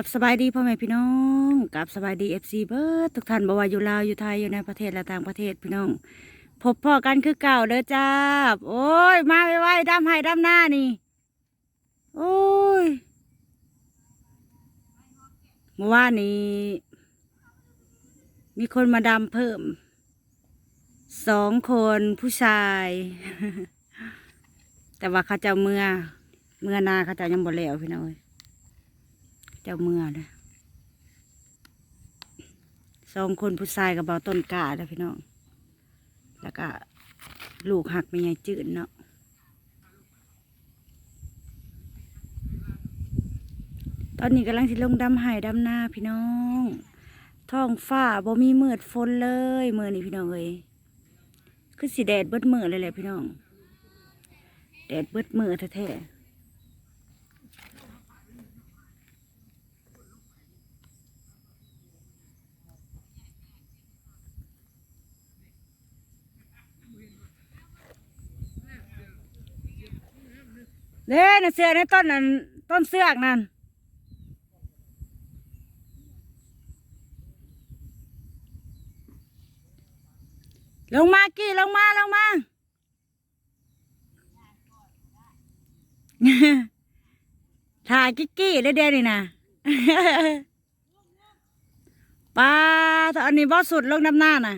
กราบสบายดีพ่อแม่พี่น้องกราบสบายดีเอฟซีเบิร์ดทุกท่านบ่ว่าอยู่ลาวอยู่ไทยอยู่ในประเทศและต่างประเทศพี่น้อง พบพ่อกันคือเก่าเด้อจ้าโอ้ย มาไวๆดำให้ดำหน้านี่ โอ้ยเมื่อวานนี้ มีคนมาดำเพิ่มสองคนผู้ชาย แต่ว่าเขาเจ้าเมื่อเมื่อนาเขาเจ้ายังบ่แล้วพี่น้อง เจ้าเมื่อเลยสองคนผู้ชายกับเบาต้นกาเลยพี่น้อง แล้วก็ลูกหักไม่ใหญ่จืดเนาะตอนนี้กำลังสิลงดำไห้ดำหน้าพี่น้อง ท้องฟ้าบ่มีมืดฝนเลยมือนี้พี่น้องเอ้ยคือสีแดดเบิดมือเลยแหละพี่น้อง แดดเบิดมือแท้ๆ เด้นะเสือในต้นนั้นต้นเสือกนั่นลงมากี่ลงมาลงมาถ่ายกิ๊กกี้ได้เดียวนี่นะปลาตอนนี้บอสุดลงน้ำหน้าน่ะ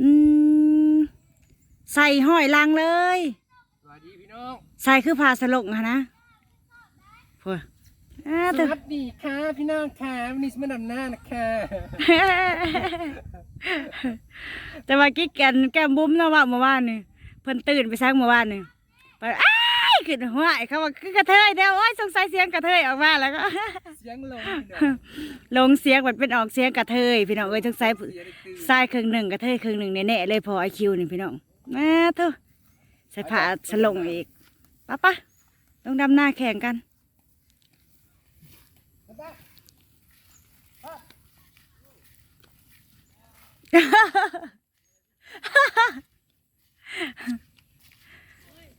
อืม ใส่ห้อยลังเลย ใส่คือผ้าสลงอะนะพวอ่าสแต่วัสดีค่ะพี่น้องค่ะวันนี้สมาดำหน้านะคะแต่ว่ากิ๊กแกนแก้มบุ้มเนาะว่าเมื่อวานนี่เพิ่นตื่นไปซักเมื่อวานนี่ไปอ้ายขึ้นหัวไอ้เขาว่าคือกระเทยเดียวโอ้ยสงสัยเสียงกระเทยออกมาแล้วก็ เสียงลงพี่น้องลงเสียงมันเป็นออกเสียงกระเทยพี่น้องเอ้ยสงสัยเสียงได้ตื่นทรายครึ่งหนึ่งกระเทยครึ่งหนึ่งแน่ๆเลยพอไอคิวนี่พี่น้องแม่เถอะใส่ผ้าสลงอีก ป้าปะต้องดำหน้าแข่งกัน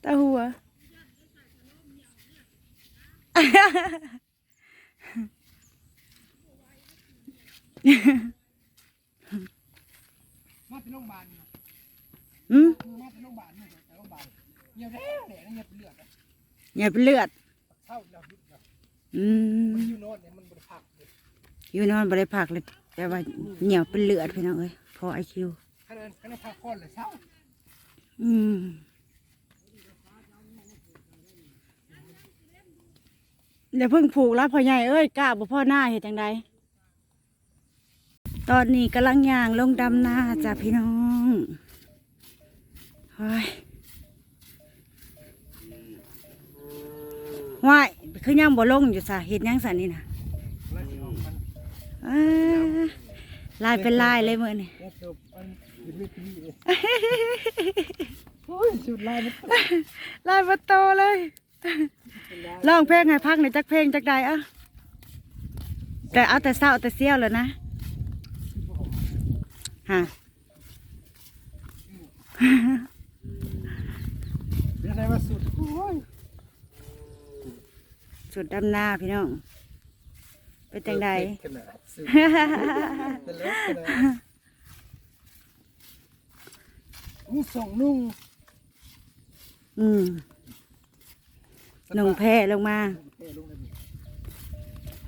ตาหัวมาที่โรงพยาบาลนะอืมมาที่โรงพยาบาลนี่แต่โรงพยาบาลเงียบแล้วเนี่ยเงียบเลือดอะ อย่าเป็นเลือดเข้าเราดุดนะอืมมันอยู่โน่นเนี่ยมันบริพักเลยอยู่นอนบริพักเลย แต่ว่าเหนียวเป็นเลือดพี่น้องเอ้ยพอไอคิวขนาดขนาดพักผ่อนเลยเศร้าอืมเดี๋ยวเพิ่งผูกแล้วพ่อใหญ่เอ้ยกล้าบ่พ่อหน้าเห็นจังใดตอนนี้กำลังย่างลงดำหน้าจ้ะพี่น้องเฮ้ย ว่ายคือยังบ่ลงอยู่ซะเห็ดหยังสันนี่นะแล้วสิออกมันอ้าลายเป็นลายเลยเมื่อนี่แล้วจบมันอยู่ด้วยที่นี่เลยโอ้ยสุดลายมันลายประโตเลยร้องเพลงให้พักในอยจักเพลงจักใดอะแต่เอาแต่เศร้าแต่เสี้ยวเลยนะฮะเรียกได้ว่าสุด สุดดำหน้าพี่น้อง เป็นจังใด ขนาดสุดเป็นเล็กขนาดนี่ส่งนุ่งอืมลงแพร่ลงมาเอ้ยลงเลยนี่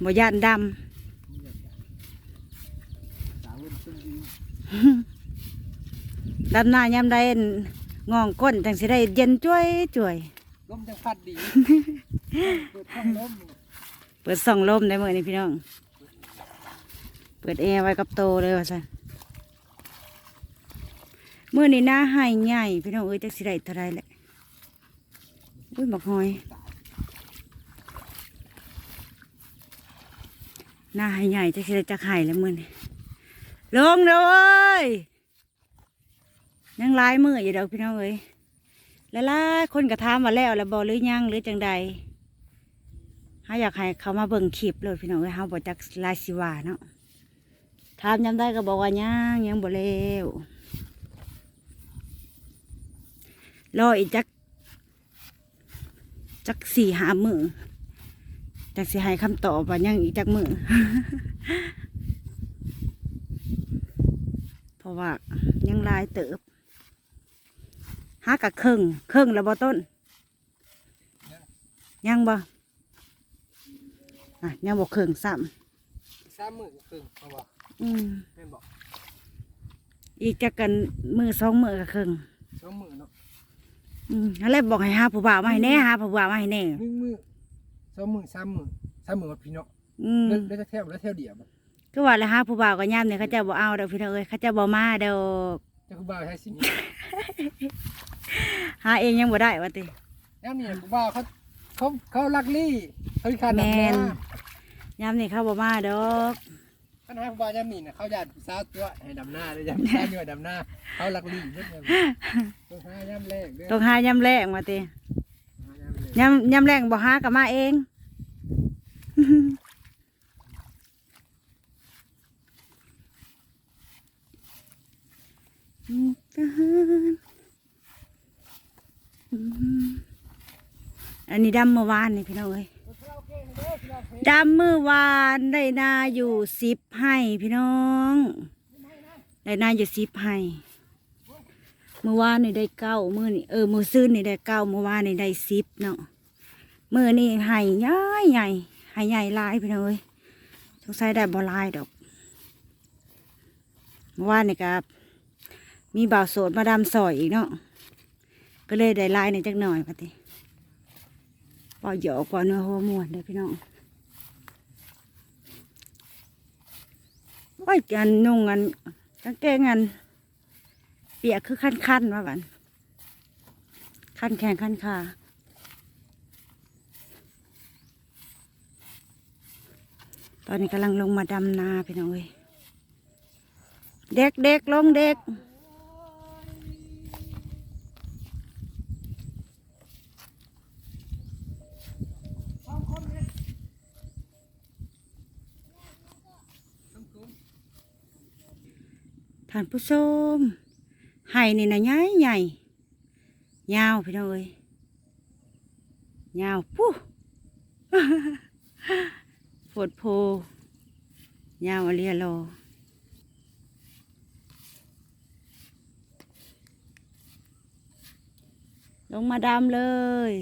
บ่ย่านดสาวเว้นชุ่มดีำดำหน้ายามใดงองก้นจังสิได้เย็นจ้วยจ้วย ลมจังพัดดี เปิดห้องลมเปิดส่องลมได้เมื่อนี้พี่น้อง เปิดแอร์ไว้กับโตเลยว่าซั่นเมื่อนี้หน้าหายใหญ่พี่น้องเอ้ยจักสิได้เท่าไรแหละอุ้ยบักหอย หน้าหายใหญ่จักสิได้จักไห้แล้วมื่อนี้ลงเลยยังหลายมืออยู่ดอพี่น้องเอ้ยล้วล่ะคนกระทามมาแล้วแล้วบอหรือยังหรือจังใดาอยากให้เขามาเบิ่งคลิปเลยพี่น้องเอ้ยเฮาบ่จักลายสิว่าเนาะถามยามได้ก็บอกว่ายังยังบ่แล้วรออีกจักจักสี่หามือจากสิให้คำตอบว่ายังอีกจักมือเพราะว่ายังลายเติบหากะครึ่งครึ่งแล้วบ่ต้น ยังบ่ อะยังบ่ครึ่งซ้สามมือครึ่งเอาบ่ำอืมแม่นบอกอีกจักกันมือสองมือกะครึ่งสองมือเนาะอืมแล้วบอกให้หาผู้บ่าวมาให้แน่หาผู้บ่าวมาให้แน่หนึ่งมือสองมือสามมือสามมือว่าพี่เนาะอืมแล้วแล้วจะแถวแล้วแถวเดียวบ่ก็ว่าแล้วหาผู้บ่าวก็ย่ำเนี่ยเขาเจะบ่เอาดอกพี่น้องเอ้ยเขาเจะบ่มาดอกจะกูบ่าวใช้สิหาเองยังบ่ได้ว่าติแล้วนี่กูบ่าวเขา เขาเขาลักลี่เขาขาดแม่ดำนนาย่ำนี่เขาบ่มาดอกปัญหากูบ่าวย่ำนี่นะเขาหยาดสาวตัวให้ดำหน้าเลยย่ำหน้าอยู่ดำหน้าเขาลักลี่เยอะเลยต้องหาย่ำแรกเด้อต้องหาย่ำแรงว่าติหาย่ำแรกย่ำย่ำแรงบ่หาก็มาเอง อันนี้ดำเมื่อวานนี่พี่น้องเอ้ยดำเมื่อวานได้นาอยู่สิบให้พี่น้องได้นาอยู่สิบให้เมื่อวานนี่ได้เก้ามื่อนี่เออมื่อซื้อนี่ได้เก้าเมื่อวานนี่ได้สิบเนาะมื่อนี่ให้ใหญ่ใหญ่ให้ใหญ่ลายพี่น้องเอ้ยสงสัยได้บ่ลายดอกเมื่อวานนี่ครับมีบ่าวโสดมาดำซอยอีกเนาะก็เลยได้ลายในอยจักหน่อยพอดี ปล่อยหยอกปล่อเนื้อหัวมวนเด้อพี่น้องโอ้กันนุ่งกันกางเกงกัน เปียกคือขั้นขั้นว่าบันขั้นแขนขั้นขาตอนนี้กำลังลงมาดำนาพี่น้องเอ้ยเด็กเด็กลงเด็ก ท่านผู้ชมไห่นี่นะใหญ่ใหญ่ยาวพี่น้องเอ้ยยาวปุ๊โฟดโพยาวอเลียโลลงมาดำเลย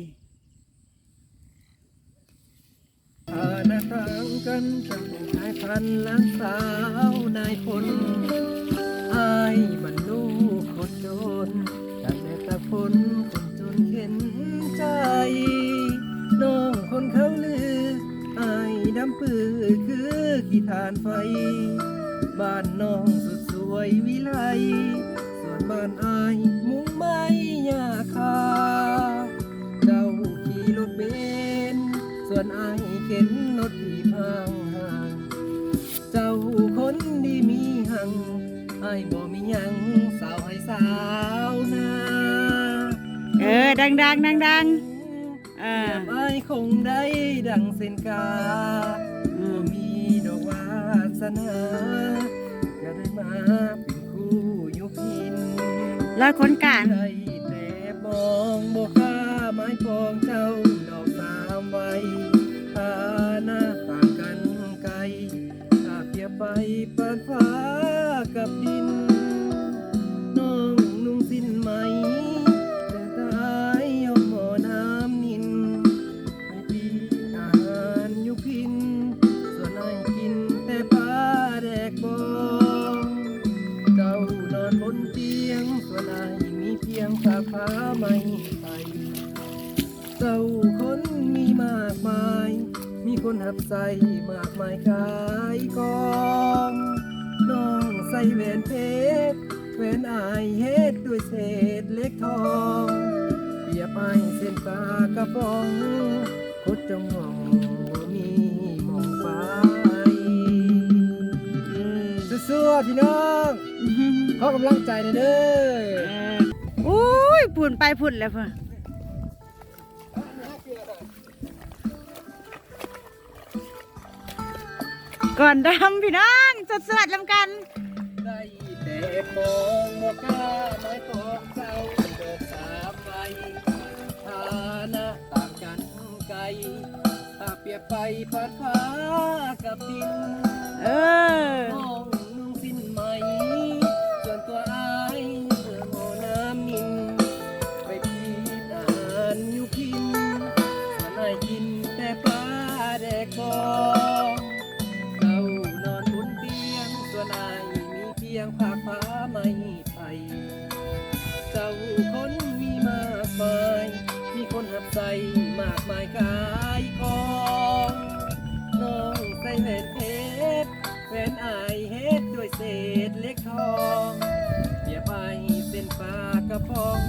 อาณาทางกันกับนายพันล้านสาวนายคนายมันลูกคนจนจากแม่ตาคนคนจนเห็นใจ น้องคนเขาลืออายดำปื้อคือขี้ทานไฟ บ้านน้องสุดสวยวิไล ส่วนบ้านไอายมุงไม้ยาคา เจ้าขี่รถเบน ส่วนไอายเข็นรถที่ อายบ่มีหยังสาวให้สาวนาเออ ดังดังดังดังเอเอออายคงได้ดังเส้นกาอืบ่มมีดอกวาสนาก็ได้มาเป็นคู่อยู่พินร้อยคนการได้แต่มองบ่กล้าไม้ปองเจ้าดอกสามใบตาหน้าต่างกันไกลถ้าเทียบไปานฟ้ากับดิน น้องนุ่งสิ้นไหมแต่ตายยอมหมอน้ำนินให้พี่อาหารอยู่พิน ส่วนไอ้กินแต่ปลาแดกบองเจ้านอนบนเตียง ส่วนไอ้มีเพียงผ้าผ้าไม่ไปเจ้าคนมีมากมาย มีคนหับใส่มากมายกายกอง น้องใส่แหวนเพชรแหวนอายเฮ็ดด้วยเศษเล็กทองเปรียบไอายเส้นตากระป๋องคดจงมองบ่มีมองไปสู้ๆพี่น้องขอกำลังใจหน่อยเด้ออุ้ยพุ่นไปพุ่นแล้วเพื่อน ก่อนดำพี่น้องสดสดๆลำกัน ได้แต่มองบ่กล้าไม้ปองเจ้าดอกสามใบฐานะต่างกันไกลถ้าเปรียบไปปานฟ้ากับดินเออ ยงภาคฟ้าไม่ไปเจ้าคนมีมากมาย มีคนหับใจมากมายกายกองน้องใส่แหวนเพชรแหวนอายเฮ็ดด้วยเศษเล็กทองเสียบไปเส้นปลากระพอง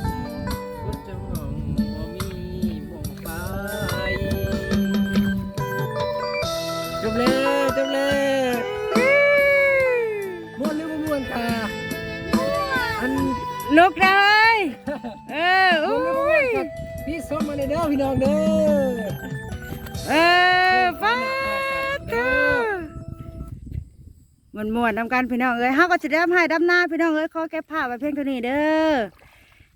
พี่น้องเด้อเออป้าเธอมันม่วนๆนำกันพี่น้องเอ้ยเฮาก็สิได้ให้ดำหน้าพี่น้องเอ้ยขอแก้ผ้าไว้เพียงเท่านี้เด้อ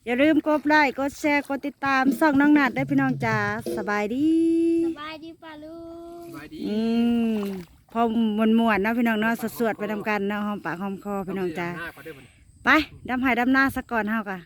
อย่าลืมกดไลค์กดแชร์กดติดตามส่องน้องนัดได้อพี่น้องจ๋าสบายดี สบายดีป่ะลุง สบายดี อืมพอมวนมวนๆเนาะพี่น้องเนาะสวดๆไปทำกันเนาะหอมปากหอมคอพี่น้องจ้าหน้าขอเด้อมันไปดำไห้ดำหน้าสักก่อนเฮากะ